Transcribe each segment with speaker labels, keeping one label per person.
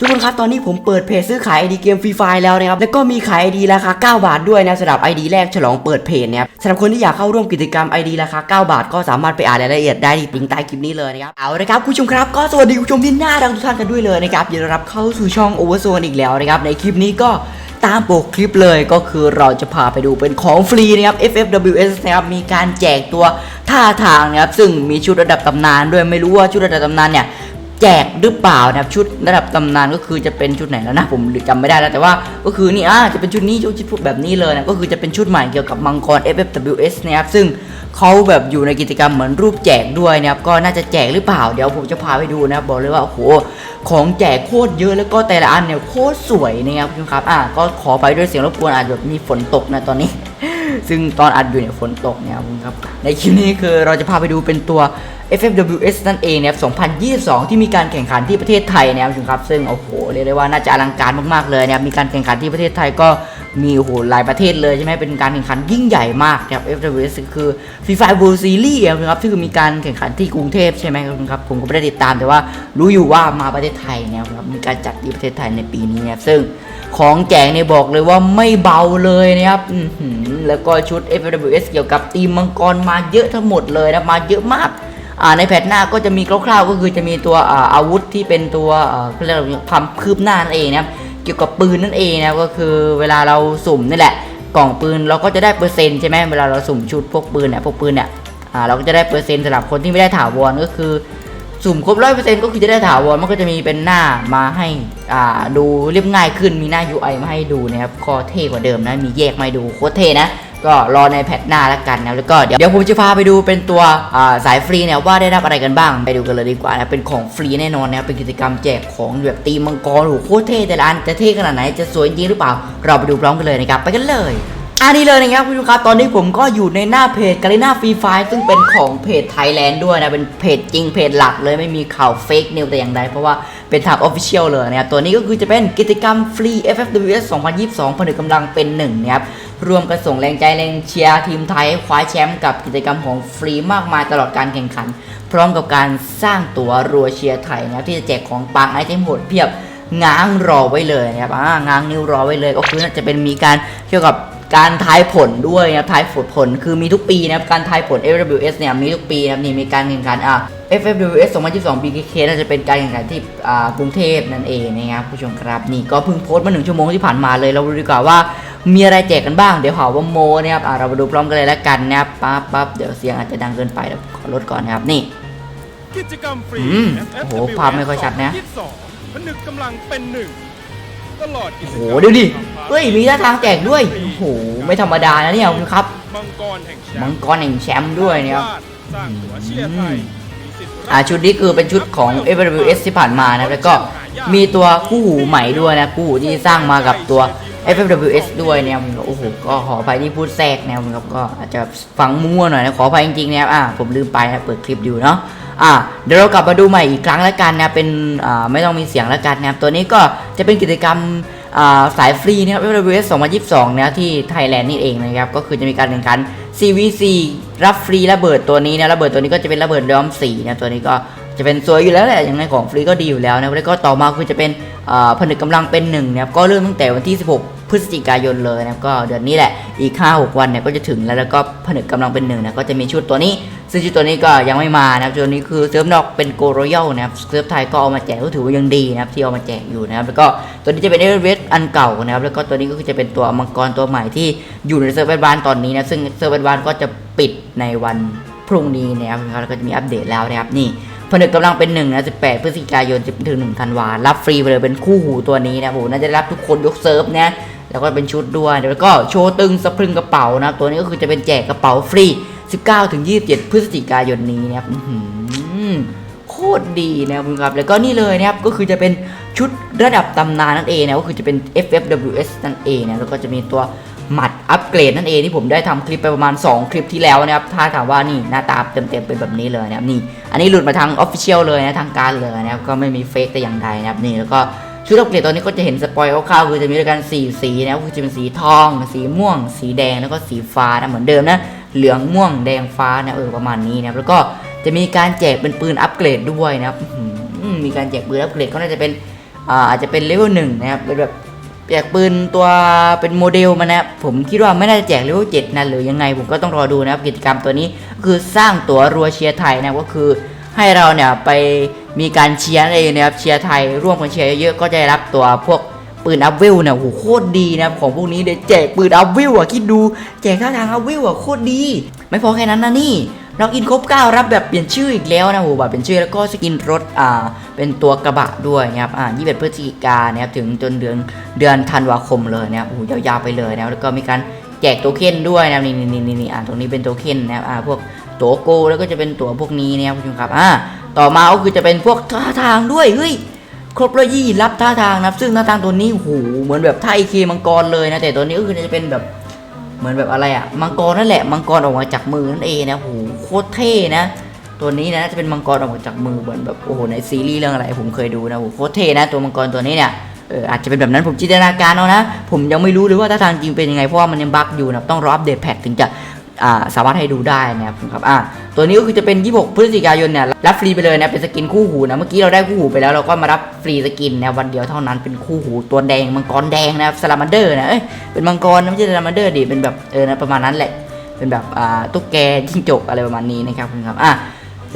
Speaker 1: ทุกคนครับ ตอนนี้ผมเปิดเพจซื้อขายไอดีเกมฟรีไฟแล้วนะครับ แล้วก็มีขายไอดีราคา 9 บาทด้วยนะสำหรับไอดีแรกฉลองเปิดเพจนะครับสำหรับคนที่อยากเข้าร่วมกิจกรรมไอดีราคา 9 บาท ก็สามารถไปอ่านรายละเอียดได้ที่ลิงก์ใต้คลิปนี้เลยนะครับ เอาละครับคุณผู้ชมครับก็สวัสดีคุณผู้ชมที่น่ารักทุกท่านกันด้วยเลยนะครับยินดีต้อนรับเข้าสู่ช่อง Overzone อีกแล้วนะครับ ในคลิปนี้ก็ตามปกคลิปเลยก็คือเราจะพาไปดูเป็นของฟรีนะครับ FFWS นะครับมีการแจกตัวท่าทางนะครับซึ่งมีชุดระดับตำนานด้วยไม่รู้ว่าชุดระดับตำนานเนี่ย แจกหรือเปล่านะครับชุดระดับตำนานก็คือจะเป็นชุดไหนแล้วนะผมจำไม่ได้แล้วแต่ว่าก็คือนี่อะจะเป็นชุดนี้ชุดชุดแบบนี้เลยนะก็คือจะเป็นชุดใหม่เกี่ยวกับมังกร FFWS นะครับซึ่งเขาแบบอยู่ในกิจกรรมเหมือนรูปแจกด้วยนะครับก็น่าจะแจกหรือเปล่าเดี๋ยวผมจะพาไปดูนะครับบอกเลยว่าโอ้โหของแจกโคตรเยอะแล้วก็แต่ละอันเนี่ยโคตรสวยนะครับคุณครับอะก็ขอไปด้วยเสียงรบกวนอาจจะแบบมีฝนตกนะตอนนี้ ซึ่งตอนอัดอยู่เนี่ยฝนตกเนี่ยครับ ในคลิปนี้คือเราจะพาไปดูเป็นตัว FFWS นั่นเองนะครับ2022 ที่มีการแข่งขันที่ประเทศไทยนะครับคุณผู้ชมครับ ซึ่งโอ้โหเรียกได้ว่าน่าจะอลังการมากๆเลยนะครับมีการแข่งขันที่ประเทศไทยก็มีโอ้โหหลายประเทศเลยใช่ไหมเป็นการแข่งขันยิ่งใหญ่มากนะครับ FWS คือ FIFA World Series นะครับที่คือมีการแข่งขันที่กรุงเทพใช่ไหมครับผมก็ไม่ได้ติดตามแต่ว่ารู้อยู่ว่ามาประเทศไทยนะครับมีการจัดที่ประเทศไทยในปีนี้นะครับซึ่ง ของแจกเนี่ยบอกเลยว่าไม่เบาเลยนะครับแล้วก็ชุด FWS เกี่ยวกับทีมมังกรมาเยอะทั้งหมดเลยนะมาเยอะมากในแพทหน้าก็จะมีคร่าวๆก็คือจะมีตัวอาอาวุธที่เป็นตัวเรียกความคืบหน้านั่นเองนะครับเกี่ยวกับปืนนั่นเองนะก็คือเวลาเราสุ่มนี่แหละ กล่องปืนเราก็จะได้เปอร์เซ็นต์ใช่ไหมเวลาเราสุ่มชุดพวกปืนเนี่ยพวกปืนเนี่ยเราก็จะได้เปอร์เซ็นต์สำหรับคนที่ไม่ได้ถาวรก็คือ สุ่มครบร้อยเปอร์เซ็นต์ก็คือจะได้ถาวรมันก็จะมีเป็นหน้ามาให้อ่าดูเรียบง่ายขึ้นมีหน้า UI มาให้ดูนะครับคอเท่กว่าเดิมนะมีแยกมาให้ดูโคตรเท่นะก็รอในแพทหน้าแล้วกันนะแล้วก็เดี๋ยวเดี๋ยวผมจะพาไปดูเป็นตัวอ่าสายฟรีเนี่ยว่าได้รับอะไรกันบ้างไปดูกันเลยดีกว่านะเป็นของฟรีแน่นอนนะครับเป็นกิจกรรมแจกของแบบตีมมังกรโอ้โหโคตรเท่แต่ละอันจะเท่ขนาดไหนจะสวยจริงหรือเปล่า เราไปดูพร้อมกันเลยนะครับไปกันเลย อันนี้เลยนะครับคุณผู้ชมครับตอนนี้ผมก็อยู่ในหน้าเพจกาลิน่าฟรีไฟซึ่งเป็นของเพจไทยแลนด์ด้วยนะ เป็นเพจจริงเพจหลักเลยไม่มีข่าวเฟกนิวแต่อย่างใด เพราะว่าเป็นทางออฟฟิเชียลเลยนะครับ ตัวนี้ก็คือจะเป็นกิจกรรมฟรี FFWS 2022 ผนึกกำลังเป็นหนึ่งนะครับรวมกันส่งแรงใจแรงเชียร์ทีมไทยคว้าแชมป์กับกิจกรรมของฟรีมากมายตลอดการแข่งขัน พร้อมกับการสร้างตัวรัวเชียร์ไทยนะครับที่จะแจกของปังไอเทมโหดเพียบง้างรอไว้เลยนะครับอ่าง้างนิ้วรอไว้เลยก็คือน่าจะเป็นมีการเกี่ยวกับ การทายผลด้วยนะทายผลผลคือมีทุกปีนะครับการทายผล FWS เนี่ยมีทุกปีนะครับนี่มีการแข่งขันอ่า FWS 2022 BKK น่าจะเป็นการแข่งขันที่อ่ากรุงเทพนั่นเองนะครับผู้ชมครับนี่ก็เพิ่งโพสต์มาหนึ่งชั่วโมงที่ผ่านมาเลยเราดูดีกว่าว่ามีอะไรแจกกันบ้างเดี๋ยวหาว่าโมนะครับอ่าเรามาดูพร้อมกันเลยแล้วกันนะครับปั๊บปั๊บเดี๋ยวเสียงอาจจะดังเกินไปเดี๋ยวขอลดก่อนนะครับนี่
Speaker 2: กิจกรรมฟรี
Speaker 1: อืม
Speaker 2: FFWS
Speaker 1: โอ้โหภาพไม่ค่อยชัดนะ
Speaker 2: 2022ผนึกกำลังเป็นหนึ่งตลอดกิจกรรม
Speaker 1: โอ้โหดูดิ เฮ้ยมีท่าทางแจกด้วยโอ้โหไม่ธรรมดานะเนี่ยคุณครับ
Speaker 2: มังกรแห่งแช
Speaker 1: มั
Speaker 2: ม
Speaker 1: ง
Speaker 2: ป์
Speaker 1: กรแห่งแชมป์ด้วยนะครับ
Speaker 2: สร้างตัวเชียร์ไทยมีสิทธิ์รับ
Speaker 1: อ่าชุดนี้คือเป็นชุดของ FWS ที่ผ่านมานะแล้วก็มีตัวคู่หูใหม่ด้วยนะคู่หูที่สร้างมากับตัว FWS ด้วยเนี่ยผมก็โอ้โหก็ขออภัยที่พูดแทรกนะครับครับก็อาจจะฟังมั่วหน่อยนะขออภัยจริงๆนะครับอ่าผมลืมไปนะเปิดคลิปอยู่เนาะอ่าเดี๋ยวเรากลับมาดูใหม่อีกครั้งแล้วกันนะเป็นอ่าไม่ต้องมีเสียงแล้วกันนะครับตัวนี้ก็จะเป็นกิจกรรมอ่า สายฟรีนะครับ FWS 2022 นะที่ไทยแลนด์นี่เองนะครับ ก็คือจะมีการแข่งขัน CVC รับฟรีระเบิดตัวนี้นะระเบิดตัวนี้ก็จะเป็นระเบิดย้อมสีนะตัวนี้ก็จะเป็นสวยอยู่แล้วแหละอย่างในของฟรีก็ดีอยู่แล้วนะแล้วก็ต่อมาคือจะเป็นผนึกกำลังเป็นหนึ่งนะครับก็เริ่มตั้งแต่วันที่ 16 พฤศจิกายนเลยนะครับก็เดือนนี้แหละอีก 5-6 วันเนี่ยก็จะถึงแล้วแล้วก็ผนึกกำลังเป็นหนึ่งนะก็จะมีชุดตัวนี้ ซึ่งชุดตัวนี้ก็ยังไม่มานะครับตัวนี้คือเซิร์ฟนอกเป็นโกโรยัลนะครับเซิร์ฟไทยก็เอามาแจกก็ถือว่ายังดีนะครับที่เอามาแจกอยู่นะครับแล้วก็ตัวนี้จะเป็นเอเวอเรสต์อันเก่านะครับแล้วก็ตัวนี้ก็คือจะเป็นตัวมังกรตัวใหม่ที่อยู่ในเซิร์ฟแอดวานตอนนี้นะซึ่งเซิร์ฟแอดวานก็จะปิดในวันพรุ่งนี้นะครับแล้วก็จะมีอัปเดตแล้วนะครับนี่ผนึกกำลังเป็น1นะ 18 พฤศจิกายนถึง1ธันวา รับฟรีไปเลยเป็นคู่หูตัวนี้นะโหน่าจะรับทุกคนยกเซิร์ฟนะ แล้วก็เป็นชุดด้วยแล้วก็โชว์ตึงสะพรึงกระเป๋านะตัวนี้ก็คือจะเป็นแจกกระเป๋าฟรี 19ถึง27 พฤศจิกายนนี้นะครับโคตรดีนะครับคุณครับแล้วก็นี่เลยนะครับก็คือจะเป็นชุดระดับตำนานนั่นเองนะก็คือจะเป็น FFWS นั่นเองนะแล้วก็จะมีตัวหมัดอัปเกรดนั่นเองที่ผมได้ทำคลิปไปประมาณ 2 คลิปที่แล้วนะครับถ้าถามว่านี่หน้าตาเต็มๆเป็นแบบนี้เลยนะครับนี่ อันนี้หลุดมาทาง Official เลยนะทางการเลยนะครับก็ไม่มีเฟกแต่อย่างใดนะครับนี่แล้วก็ ชุดอัปเกรดตอนนี้ก็จะเห็นสปอยคร่าวๆคือจะมีด้วยกัน4สีนะคือจะเป็นสีทอง สีม่วง สีแดงแล้วก็สีฟ้านะเหมือนเดิมนะเหลืองม่วงแดงฟ้านะเออประมาณนี้นะแล้วก็จะมีการแจกเป็นปืนอัปเกรดด้วยนะครับมีการแจกปืนอัปเกรดก็น่าจะเป็นอาจจะเป็นเลเวลหนึ่งนะครับเป็นแบบแจกปืนตัวเป็นโมเดลมานะผมคิดว่าไม่น่าจะแจกเลเวลเจ็ดนะหรือยังไงผมก็ต้องรอดูนะครับกิจกรรมตัวนี้ก็คือสร้างตั๋วรัวเชียร์ไทยนะก็คือให้เราเนี่ยไป มีการเชียร์เองนะครับเชียร์ไทยร่วมกันเชียร์เยอะๆก็จะได้รับตัวพวกปืนอัพเวลเนี่ยโหโคตรดีนะครับของพวกนี้เดี๋ยวแจกปืนอัพเวลอะคิดดูแจกท่าทางอัพเวลอะโคตรดี ไม่พอแค่นั้นนะนี่ล็อกอินครบ9รับแบบเปลี่ยนชื่ออีกแล้วนะโหแบบเปลี่ยนชื่อแล้วก็สกินรถอ่าเป็นตัวกระบะด้วยนะครับอ่า21พฤศจิกายนนะครับถึงจนเดือนเดือนธันวาคมเลยนะครับโอ้โหยาวๆไปเลยนะแล้วก็มีการแจกโตเค็นด้วยนะนี่นี่นี่นี่อ่าตรงนี้เป็นโตเค็นนะครับอ่าพวกตัวโกแล้วก็จะเป็นตัวพวกนี้นะครับคุณผู้ชมครับอ่า ต่อมาก็คือจะเป็นพวกท่าทางด้วยเฮ้ยครบแล้วยี่รับท่าทางนะซึ่งท่าทางตัวนี้โอ้โหเหมือนแบบท่าไอเคมังกรเลยนะแต่ตัวนี้ก็คือจะเป็นแบบเหมือนแบบอะไรอะมังกรนั่นแหละมังกรออกมาจากมือนั่นเองนะโอ้โหโคตรเท่นะ ตัวนี้นะจะเป็นมังกรออกมาจากมือเหมือนแบบโอ้โหในซีรีส์เรื่องอะไรผมเคยดูนะโอ้โหโคตรเท่นะ ตัวมังกรตัวนี้เนี่ยเอออาจจะเป็นแบบนั้นผมจินตนาการเอานะ ผมยังไม่รู้เลยว่าท่าทางจริงเป็นยังไงเพราะว่ามันยังบั๊กอยู่นะต้องรออัปเดตแพทถึงจะ สามารถให้ดูได้นะครับครับอ่าตัวนี้ก็คือจะเป็น 26 พฤศจิกายนเนี่ยรับฟรีไปเลยนะเป็นสกินคู่หูนะเมื่อกี้เราได้คู่หูไปแล้วเราก็มารับฟรีสกินนะวันเดียวเท่านั้นเป็นคู่หูตัวแดงมังกรแดงนะครับสลามันเดอร์นะเอ้ยเป็นมังกรไม่ใช่สลามันเดอร์ดิเป็นแบบเออนะประมาณนั้นแหละเป็นแบบอ่าตุ๊กแกจิ้งจกอะไรประมาณนี้นะครับคุณครับอะ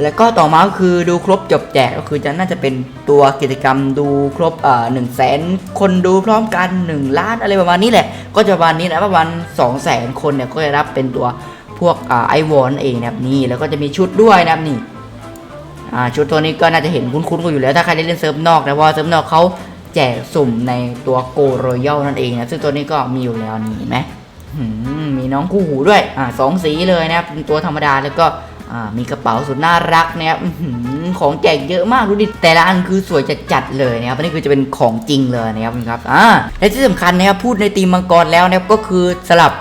Speaker 1: แล้วก็ต่อมาก็คือดูครบจบแจกก็คือจะน่าจะเป็นตัวกิจกรรมดูครบอ่าหนึ่งแสนคนดูพร้อมกัน 1 ล้านอะไรประมาณนี้แหละ ก็จะประมาณนี้นะประมาณ2 0 0แสนคนเนี่ยก็จะรับเป็นตัวพวกอ่าไอวอนเองนะครับนี่แล้วก็จะมีชุดด้วยนะครับนี่อ่าชุดตัวนี้ก็น่าจะเห็นคุ้นๆกันอยู่แล้วถ้าใครได้เล่นเซิร์ฟนอกนะว่าเซิร์ฟนอกเขาแจกสุ่มในตัวโกรอยัลนั่นเองนะซึ่งตัวนี้ก็มีอยู่แล้วนี่เห็นไหมหืมมีน้องคู่หูด้วยอ่าสองสีเลยนะครับเป็นตัวธรรมดาแล้วก็ อ่ามีกระเป๋าสุดน่ารักนะครับของแจกเยอะมากดูดิแต่ละอันคือสวยจัดๆเลยนะครับอันนี้คือจะเป็นของจริงเลยนะครับคุณครับอ่าและที่สำคัญนะครับพูดในตีมมังกรแล้วนะครับก็คือสลับ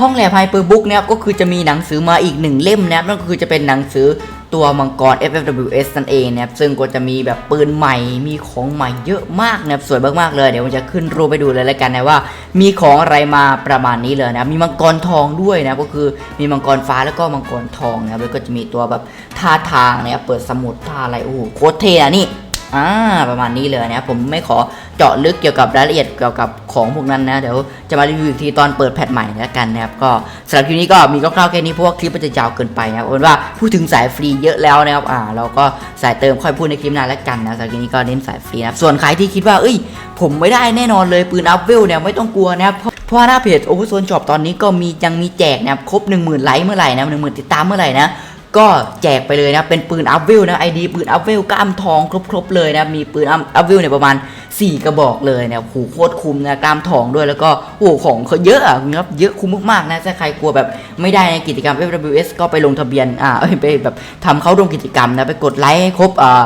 Speaker 1: ห้องแลบไฮเปอร์บุ๊กนะครับก็คือจะมีหนังสือมาอีกหนึ่งเล่มนะครับนั่นก็คือจะเป็นหนังสือ ตัวมังกร FFWS นั่นเองนะครับซึ่งก็จะมีแบบปืนใหม่ มีของใหม่เยอะมากนะครับสวยมากๆเลยเดี๋ยวผมจะขึ้นรูปไปดูเลยแล้วกันนะว่า มีของอะไรมาประมาณนี้เลยนะมีมังกรทองด้วยนะก็คือมีมังกรฟ้าแล้วก็มังกรทองนะครับแล้วก็จะมีตัวแบบท่าทางนะครับเปิดสมุดท่าอะไรโอ้โหโคตรเท่อะนี่ อ่าประมาณนี้เลยนะครับผมไม่ขอเจาะลึกเกี่ยวกับรายละเอียดเกี่ยวกับของพวกนั้นนะเดี๋ยวจะมารีวิวอีกทีตอนเปิดแพทใหม่แล้วกันนะครับก็สำหรับคลิปนี้ก็มีคร่าวๆแค่นี้เพราะว่าคลิปมันจะยาวเกินไปนะครับเอาเป็นว่าพูดถึงสายฟรีเยอะแล้วนะครับอ่าเราก็สายเติมค่อยพูดในคลิปหน้าแล้วกันนะสำหรับคลิปนี้ก็เน้นสายฟรีนะครับส่วนใครที่คิดว่าเอ้ย ผมไม่ได้แน่นอนเลยปืนอัพเวลเนี่ยไม่ต้องกลัวนะครับเพราะเพราะหน้าเพจโอเวอร์โซนช็อปตอนนี้ก็มียังมีแจกนะครับครบ 1 0,000ไลค์เมื่อไหร่นะหนึ่งหมื่นติดตามเมื่อไหร่นะ ก็แจกไปเลยนะ เป็นปืนอัพเวลนะไอดีปืนอัพเวลกล้ามทองครบๆเลยนะ มีปืนอัพเวลเนี่ยประมาณ 4 กระบอกเลยนะโหโคตรคุ้มนะกล้ามทองด้วยแล้วก็โหของเขาเยอะอะครับเยอะคุ้มมากๆนะถ้าใครกลัวแบบไม่ได้ในกิจกรรม FWS ก็ไปลงทะเบียนอ่าไปแบบทำเข้าร่วมกิจกรรมนะไปกดไลค์ให้ครบอ่า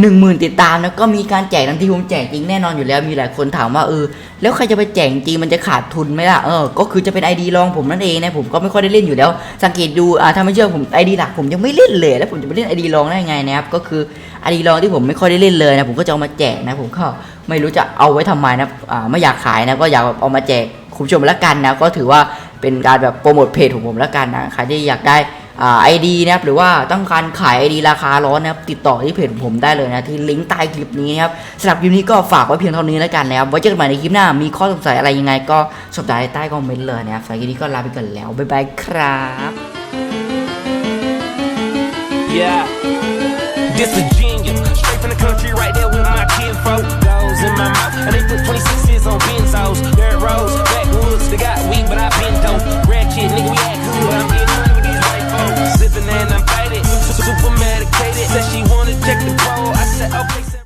Speaker 1: หนึ่งหมื่นติดตามแล้วก็มีการแจกทันทีผมแจกจริงแน่นอนอยู่แล้วมีหลายคนถามว่าเออแล้วใครจะไปแจกจริงมันจะขาดทุนไหมล่ะเออก็คือจะเป็น ID รองผมนั่นเองนะผมก็ไม่ค่อยได้เล่นอยู่แล้ว สังเกตดูอ่าถ้าไม่เชื่อผม ID หลักผมยังไม่เล่นเลยแล้วผมจะไปเล่น ID รองได้ยังไงนะครับก็คือ ID รองที่ผมไม่ค่อยได้เล่นเลยนะผมก็จะเอามาแจกนะผมก็ไม่รู้จะเอาไว้ทำไมนะอ่าไม่อยากขายนะก็อยากเอามาแจกคุณผู้ชมละกันนะก็ถือว่าเป็นการแบบโปรโมทเพจของผมละกันนะใครที่อยากได้ ไอดีนะครับหรือว่าต้องการขายไอดีราคาร้อนนะครับติดต่อที่เพจผมได้เลยนะที่ลิงก์ใต้คลิปนี้นะครับสำหรับคลิปนี้ก็ฝากไว้เพียงเท่านี้แล้วกันนะครับไว้เจอกันใหม่ในคลิปหน้ามีข้อสงสัยอะไรยังไง ก็สอบถามใต้คอมเมนต์เลยนะครับสำหรับคลิปนี้ก็ลาไปก่อนแล้วบ๊ายบายครับ
Speaker 3: Yeah. This a genius. Straight from the country right there with my kinfolk. Goes in my mouth. And they put 26 on Benz